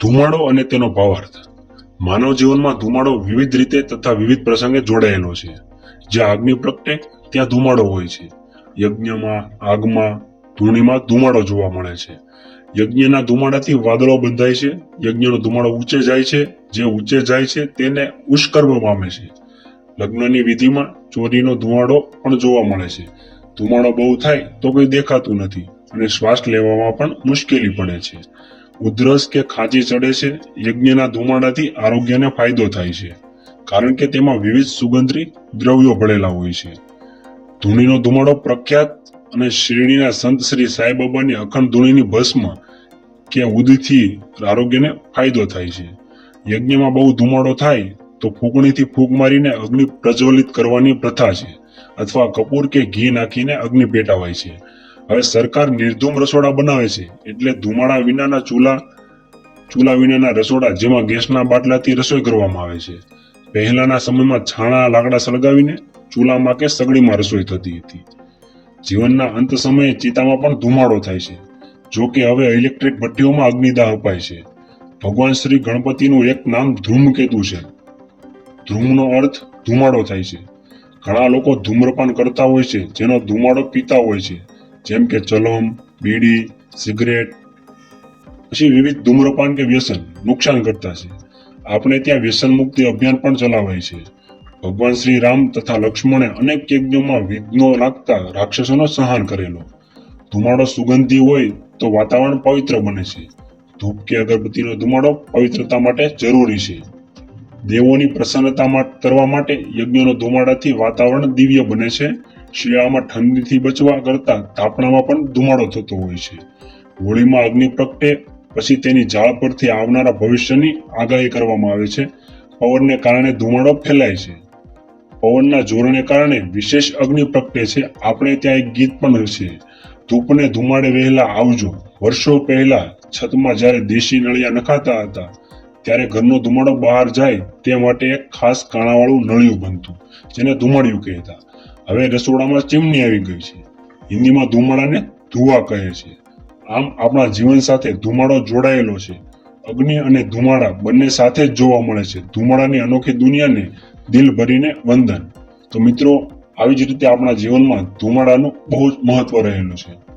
ધુમાડો અને તેનો ભાવાર્થ. માનવ જીવનમાં ધુમાડો વિવિધ રીતે તથા વિવિધ પ્રસંગે જોડાયેલો છે. જ્યાં અગ્નિ પ્રગટે ત્યાં ધુમાડો હોય છે. યજ્ઞમાં, આગમાં ધૂણીમાં ધુમાડો જોવા મળે છે. યજ્ઞના ધુમાડાથી વાદળો બંધાય છે. યજ્ઞનો ધુમાડો ઊંચે જાય છે. જે ઊંચે જાય છે તેને ઉષ્કર્મ પામે છે. લગ્નની વિધિમાં ચોરીનો ધુમાડો પણ જોવા મળે છે. ધુમાડો બહુ થાય તો કોઈ દેખાતું નથી. અને શ્વાસ લેવામાં પણ મુશ્કેલી પડે છે. ઉધરસ કે ખાંચી ચડે છે, યજ્ઞના ધુમાડાથી આરોગ્યને ફાયદો થાય છે, કારણ કે તેમાં વિવિધ સુગંધી દ્રવ્યો ભળેલા હોય છે. ધૂણીનો ધુમાડો પ્રખ્યાત અને શિરડીના સંત શ્રી સાંઈબાબાની અખંડ ધૂણીની ભસ્મ કે ઉદથી આરોગ્યને ફાયદો થાય છે. યજ્ઞમાં બહુ ધુમાડો થાય તો ફૂંકણીથી ફૂંક મારીને અગ્નિ પ્રજ્વલિત કરવાની પ્રથા છે, અથવા કપૂર કે ઘી નાખીને અગ્નિ પેટાવાય છે. હવે સરકાર નિર્ધૂમ રસોડા બનાવે છે. એટલે ધુમાડા વિનાના ચૂલા ચૂલા વિનાના રસોડા જેમાં ગેસના બાટલાથી રસોઈ કરવામાં આવે છે. પહેલાના સમયમાં છાણા, લાકડા સળગાવીને ચૂલામાં કે સગડીમાં રસોઈ થતી હતી. જીવનના અંત સમયે ચિતામાં પણ ધુમાડો થાય છે. જો કે હવે ઇલેક્ટ્રિક ભઠ્ઠીઓમાં અગ્નિદાહ અપાય છે. ભગવાન શ્રી ગણપતિનું એક નામ ધૂમકેતુ છે. ધૂમનો અર્થ ધુમાડો થાય છે. ઘણા લોકો ધૂમ્રપાન કરતા હોય છે, જેનો ધુમાડો પીતા હોય છે. જેમ કે ચલમ, બીડી, સિગરેટ, પછી વિવિધ ધૂમ્રપાન કે વ્યસન નુકસાન કરતા છે. આપણે ત્યાં વ્યસન મુક્તિ અભિયાન પણ ચલાવાય છે. ભગવાન શ્રી રામ તથા લક્ષ્મણે અનેક યજ્ઞોમાં વિઘ્નો લાગતા રાક્ષસોનો સંહાર કરેલો. ધુમાડો સુગંધી હોય તો વાતાવરણ પવિત્ર બને છે. ધૂપ કે અગરબત્તીનો ધુમાડો પવિત્રતા માટે જરૂરી છે. દેવોની પ્રસન્નતા કરવા માટે યજ્ઞોનો ધુમાડાથી વાતાવરણ દિવ્ય બને છે. શિયાળામાં ઠંડીથી બચવા કરતા તાપણામાં પણ ધુમાડો થતો હોય છે. હોળીમાં અગ્નિ પ્રગટે પછી તેની ઝાળ પરથી આવનારા ભવિષ્યની આગાહી કરવામાં આવે છે. પવનને કારણે ધુમાડો ફેલાય છે. પવનના જોરને કારણે વિશેષ અગ્નિ પ્રગટે છે. આપણે ત્યાં એક ગીત પણ છે ધૂપને ધુમાડે વહેલા આવજો. વર્ષો પહેલા છતમાં જ્યારે દેશી નળિયા નખાતા હતા, ત્યારે ઘરનો ધુમાડો બહાર જાય તે માટે એક ખાસ કાણાવાળું નળિયું બનતું, જેને ધુમાડિયું કહેતા. હવે રસોડામાં ચીમની આવી ગઈ છે. હિન્દીમાં ધુમાડાને ધુવા કહે છે. આમ આપણા જીવન સાથે ધુમાડો જોડાયેલો છે. અગ્નિ અને ધુમાડા બંને સાથે જ જોવા મળે છે. ધુમાડાની અનોખી દુનિયાને દિલ ભરીને વંદન. તો મિત્રો, આવી જ રીતે આપણા જીવનમાં ધુમાડાનું બહુ જ મહત્વ રહેલું છે.